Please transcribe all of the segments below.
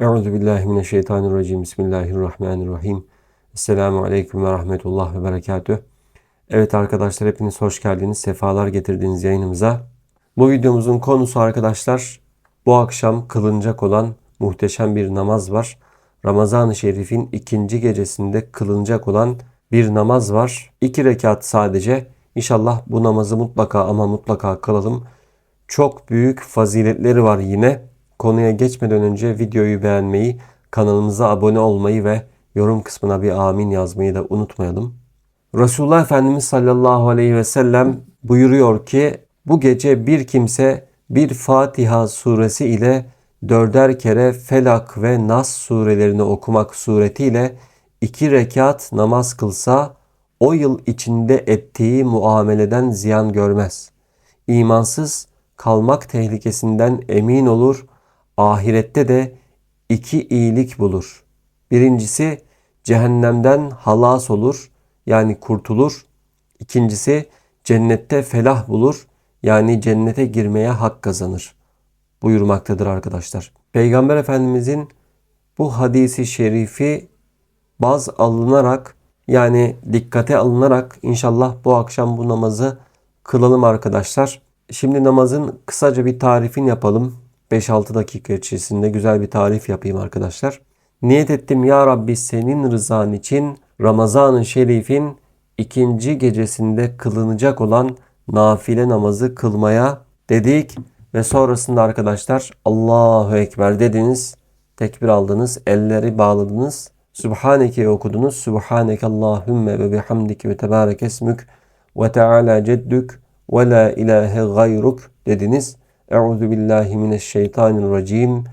Euzu billahi mineşşeytanirracim. Bismillahirrahmanirrahim. Esselamu aleyküm ve rahmetullah ve berekatüh. Evet arkadaşlar hepiniz hoş geldiniz. Sefalar getirdiniz yayınımıza. Bu videomuzun konusu arkadaşlar bu akşam kılınacak olan muhteşem bir namaz var. Ramazan-ı Şerif'in ikinci gecesinde kılınacak olan bir namaz var. İki rekat sadece. İnşallah bu namazı mutlaka ama mutlaka kılalım. Çok büyük faziletleri var yine. Konuya geçmeden önce videoyu beğenmeyi, kanalımıza abone olmayı ve yorum kısmına bir amin yazmayı da unutmayalım. Resulullah Efendimiz sallallahu aleyhi ve sellem buyuruyor ki bu gece bir kimse bir Fatiha suresi ile dörder kere Felak ve Nas surelerini okumak suretiyle iki rekat namaz kılsa o yıl içinde ettiği muameleden ziyan görmez. İmansız kalmak tehlikesinden emin olur, ahirette de iki iyilik bulur. Birincisi cehennemden halas olur yani kurtulur. İkincisi cennette felah bulur yani cennete girmeye hak kazanır buyurmaktadır arkadaşlar. Peygamber Efendimizin bu hadisi şerifi baz alınarak yani dikkate alınarak inşallah bu akşam bu namazı kılalım arkadaşlar. Şimdi namazın kısaca bir tarifini yapalım. 5-6 dakika içerisinde güzel bir tarif yapayım arkadaşlar. Niyet ettim ya Rabbi senin rızan için Ramazan-ı Şerif'in ikinci gecesinde kılınacak olan nafile namazı kılmaya dedik ve sonrasında arkadaşlar Allahu Ekber dediniz. Tekbir aldınız. Elleri bağladınız. Subhaneke okudunuz. Subhaneke Allahümme ve bihamdike ve tebarek esmük ve teala ceddük ve la ilahe gayruk dediniz. Euzu billahi mineşşeytanirracim.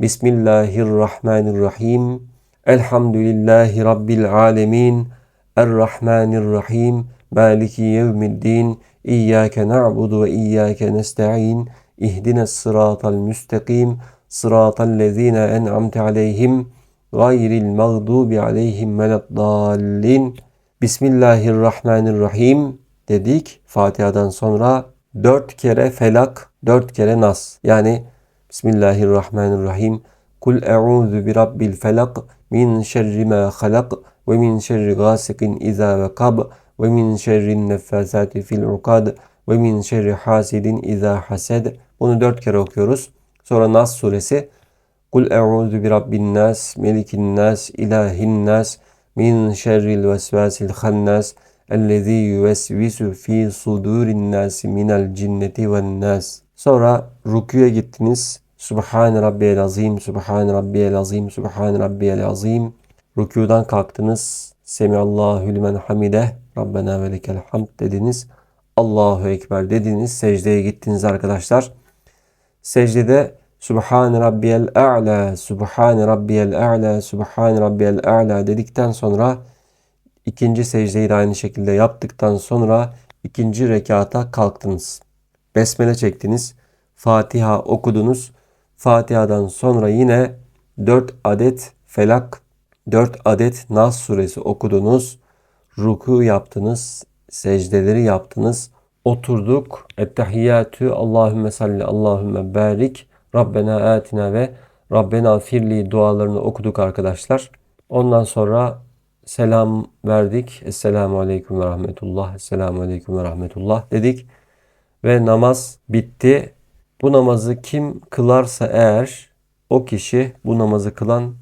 Bismillahirrahmanirrahim. Elhamdülillahi rabbil alamin. Errahmanirrahim. Maliki yevmiddin. İyyâke na'budu ve iyyâke nesta'in. İhdines sıratal müstakim. Sıratal lezîne en'amte aleyhim. Gayril mağdubi aleyhim veleddallin. Bismillahirrahmanirrahim dedik. Fatiha'dan sonra dört kere felak, dört kere nas. Yani Bismillahirrahmanirrahim. Kul e'udhu bi rabbil felak min şerri ma halak ve min şerri gasikin iza vekab ve min şerri neffasati fil ukad ve min şerri hasidin iza hased. Bunu dört kere okuyoruz. Sonra Nas suresi. Kul e'udhu bi rabbin nas, melikin nas, ilahin nas, min şerril vesvasil hannas, ellezî yüvesvisu fi sudurin nasi minel cinneti ven nas. Sonra rüküye gittiniz. Subhan rabbiyel azim, Subhan rabbiyel azim, Subhan rabbiyel azim. Rükûdan kalktınız. Semiallahu limen hamide. Rabbena ve hamd dediniz. Allahu Ekber dediniz. Secdeye gittiniz arkadaşlar. Secdede Subhan rabbiyel a'la, Subhan rabbiyel a'la, Subhan rabbiyel a'la dedikten sonra ikinci secdeyi de aynı şekilde yaptıktan sonra ikinci rekata kalktınız. Besmele çektiniz. Fatiha okudunuz. Fatiha'dan sonra yine 4 adet felak, 4 adet Nas suresi okudunuz. Ruku yaptınız. Secdeleri yaptınız. Oturduk. Ettehiyyatü Allahümme salli Allahümme barik. Rabbena atina ve Rabbena firli dualarını okuduk arkadaşlar. Ondan sonra selam verdik. Esselamu aleyküm ve rahmetullah. Esselamu aleyküm ve rahmetullah dedik. Ve namaz bitti. Bu namazı kim kılarsa eğer o kişi bu namazı kılan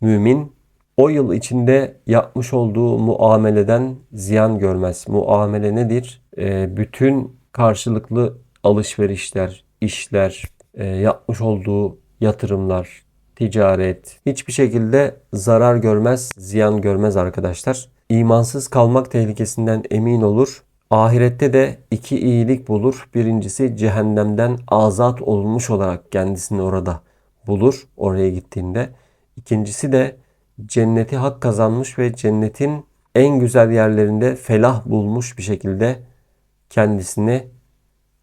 mümin o yıl içinde yapmış olduğu muameleden ziyan görmez. Muamele nedir? E, bütün karşılıklı alışverişler, işler, e, yapmış olduğu yatırımlar, ticaret hiçbir şekilde zarar görmez, ziyan görmez arkadaşlar. İmansız kalmak tehlikesinden emin olur. Ahirette de iki iyilik bulur. Birincisi cehennemden azat olmuş olarak kendisini orada bulur oraya gittiğinde. İkincisi de cenneti hak kazanmış ve cennetin en güzel yerlerinde felah bulmuş bir şekilde kendisini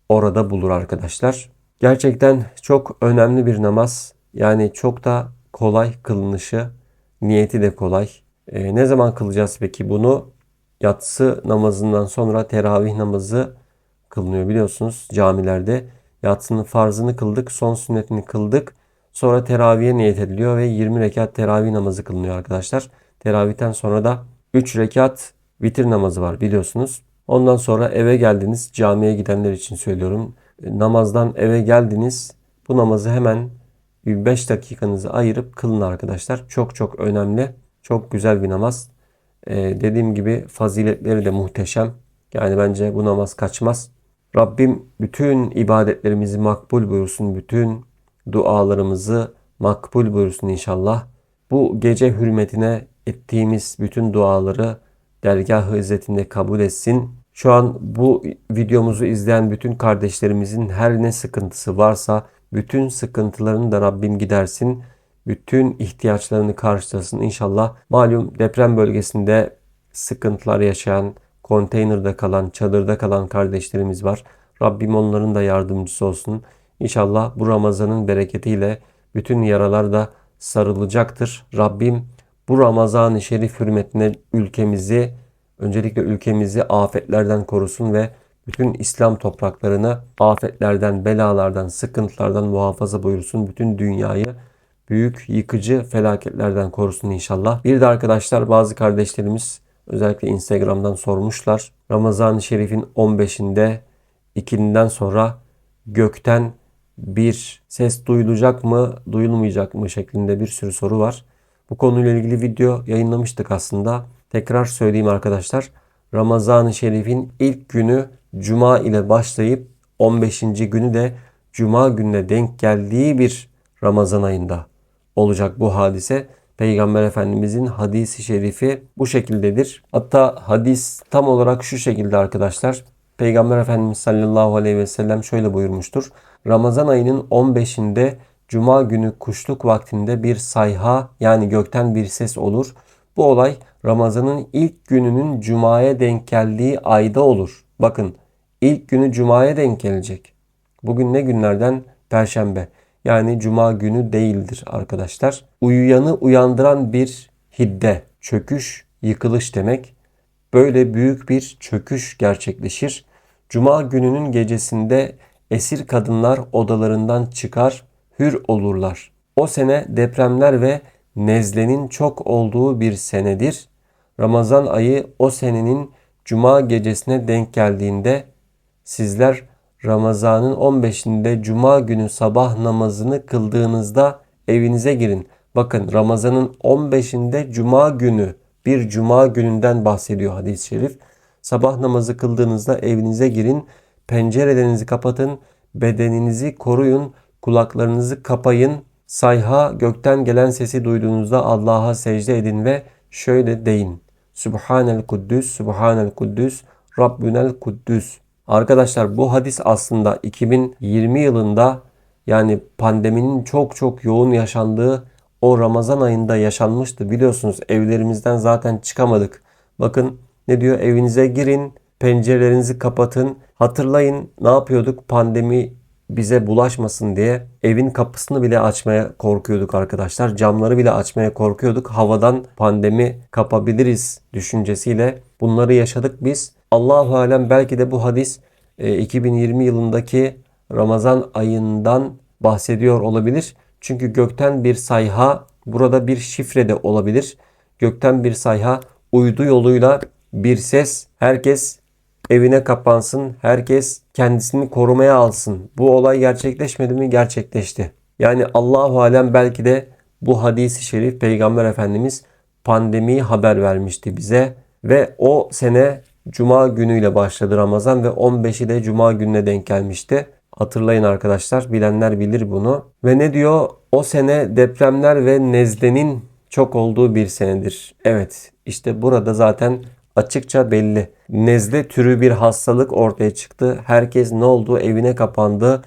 orada bulur arkadaşlar. Gerçekten çok önemli bir namaz. Yani çok da kolay kılınışı, niyeti de kolay. Ee, ne zaman kılacağız peki bunu? Yatsı namazından sonra teravih namazı kılınıyor biliyorsunuz camilerde. Yatsının farzını kıldık, son sünnetini kıldık. Sonra teraviye niyet ediliyor ve 20 rekat teravih namazı kılınıyor arkadaşlar. Teravihten sonra da 3 rekat vitir namazı var biliyorsunuz. Ondan sonra eve geldiniz. Camiye gidenler için söylüyorum. Namazdan eve geldiniz. Bu namazı hemen 5 dakikanızı ayırıp kılın arkadaşlar. Çok çok önemli. Çok güzel bir namaz. Ee, dediğim gibi faziletleri de muhteşem. Yani bence bu namaz kaçmaz. Rabbim bütün ibadetlerimizi makbul buyursun. Bütün dualarımızı makbul buyursun inşallah. Bu gece hürmetine ettiğimiz bütün duaları dergah-ı izzetinde kabul etsin. Şu an bu videomuzu izleyen bütün kardeşlerimizin her ne sıkıntısı varsa bütün sıkıntılarını da Rabbim gidersin. Bütün ihtiyaçlarını karşılasın inşallah. Malum deprem bölgesinde sıkıntılar yaşayan, konteynerde kalan, çadırda kalan kardeşlerimiz var. Rabbim onların da yardımcısı olsun. İnşallah bu Ramazan'ın bereketiyle bütün yaralar da sarılacaktır. Rabbim bu Ramazan-ı Şerif hürmetine ülkemizi, öncelikle ülkemizi afetlerden korusun ve bütün İslam topraklarını afetlerden, belalardan, sıkıntılardan muhafaza buyursun. Bütün dünyayı büyük yıkıcı felaketlerden korusun inşallah. Bir de arkadaşlar bazı kardeşlerimiz özellikle Instagram'dan sormuşlar. Ramazan-ı Şerif'in 15'inde ikinden sonra gökten bir ses duyulacak mı, duyulmayacak mı şeklinde bir sürü soru var. Bu konuyla ilgili video yayınlamıştık aslında. Tekrar söyleyeyim arkadaşlar. Ramazan-ı Şerif'in ilk günü Cuma ile başlayıp 15. günü de Cuma gününe denk geldiği bir Ramazan ayında olacak bu hadise. Peygamber Efendimizin hadisi şerifi bu şekildedir. Hatta hadis tam olarak şu şekilde arkadaşlar. Peygamber Efendimiz sallallahu aleyhi ve sellem şöyle buyurmuştur. Ramazan ayının 15'inde Cuma günü kuşluk vaktinde bir sayha yani gökten bir ses olur. Bu olay Ramazan'ın ilk gününün Cuma'ya denk geldiği ayda olur. Bakın ilk günü Cuma'ya denk gelecek. Bugün ne günlerden? Perşembe. Yani Cuma günü değildir arkadaşlar. Uyuyanı uyandıran bir hidde, çöküş, yıkılış demek. Böyle büyük bir çöküş gerçekleşir. Cuma gününün gecesinde esir kadınlar odalarından çıkar, hür olurlar. O sene depremler ve nezlenin çok olduğu bir senedir. Ramazan ayı o senenin cuma gecesine denk geldiğinde sizler Ramazan'ın 15'inde cuma günü sabah namazını kıldığınızda evinize girin. Bakın Ramazan'ın 15'inde cuma günü bir cuma gününden bahsediyor hadis-i şerif. Sabah namazı kıldığınızda evinize girin. Pencerelerinizi kapatın. Bedeninizi koruyun. Kulaklarınızı kapayın. Sayha gökten gelen sesi duyduğunuzda Allah'a secde edin ve şöyle deyin. Subhanel Kuddüs, Subhanel Kuddüs, Rabbünel Kuddüs. Arkadaşlar bu hadis aslında 2020 yılında yani pandeminin çok çok yoğun yaşandığı o Ramazan ayında yaşanmıştı. Biliyorsunuz evlerimizden zaten çıkamadık. Bakın ne diyor? Evinize girin, pencerelerinizi kapatın. Hatırlayın ne yapıyorduk? Pandemi bize bulaşmasın diye evin kapısını bile açmaya korkuyorduk arkadaşlar. Camları bile açmaya korkuyorduk. Havadan pandemi kapabiliriz düşüncesiyle bunları yaşadık biz. Allahu alem belki de bu hadis 2020 e, yılındaki Ramazan ayından bahsediyor olabilir. Çünkü gökten bir sayha burada bir şifre de olabilir. Gökten bir sayha uydu yoluyla bir ses herkes evine kapansın. Herkes kendisini korumaya alsın. Bu olay gerçekleşmedi mi? Gerçekleşti. Yani Allahu alem belki de bu hadisi şerif Peygamber Efendimiz pandemiyi haber vermişti bize ve o sene Cuma günüyle başladı Ramazan ve 15'i de Cuma gününe denk gelmişti. Hatırlayın arkadaşlar bilenler bilir bunu. Ve ne diyor? O sene depremler ve nezlenin çok olduğu bir senedir. Evet işte burada zaten açıkça belli. Nezle türü bir hastalık ortaya çıktı. Herkes ne oldu? Evine kapandı.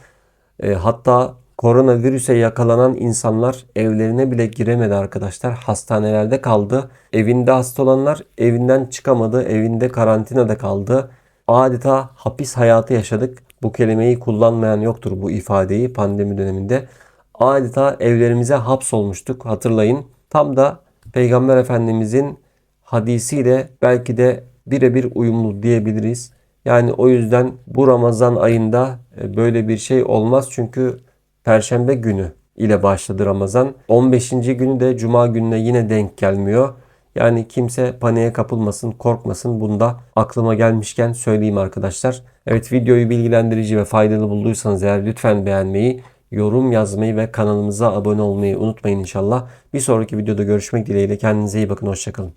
E, hatta koronavirüse yakalanan insanlar evlerine bile giremedi arkadaşlar. Hastanelerde kaldı. Evinde hasta olanlar evinden çıkamadı. Evinde karantinada kaldı. Adeta hapis hayatı yaşadık. Bu kelimeyi kullanmayan yoktur bu ifadeyi pandemi döneminde. Adeta evlerimize hapsolmuştuk hatırlayın. Tam da Peygamber Efendimizin hadisiyle belki de birebir uyumlu diyebiliriz. Yani o yüzden bu Ramazan ayında e, böyle bir şey olmaz çünkü Perşembe günü ile başladı Ramazan. 15. günü de Cuma gününe yine denk gelmiyor. Yani kimse paniğe kapılmasın, korkmasın. Bunda aklıma gelmişken söyleyeyim arkadaşlar. Evet videoyu bilgilendirici ve faydalı bulduysanız eğer lütfen beğenmeyi, yorum yazmayı ve kanalımıza abone olmayı unutmayın inşallah. Bir sonraki videoda görüşmek dileğiyle kendinize iyi bakın. Hoşçakalın.